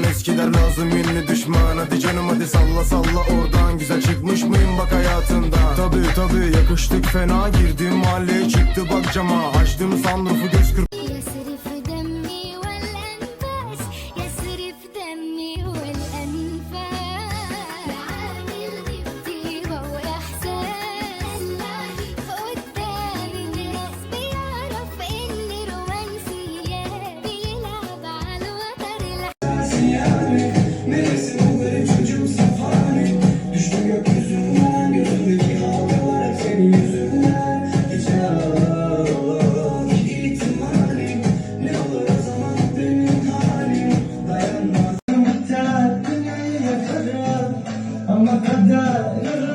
ayran eskiler lazım ünlü düşman. Hadi canım hadi salla salla. Oradan Güzel çıkmış mıyım bak hayatında Tabi tabi yakıştık fena girdim. Mahalleye çıktı bak cama. Açtım sunroofu göz kırp Biter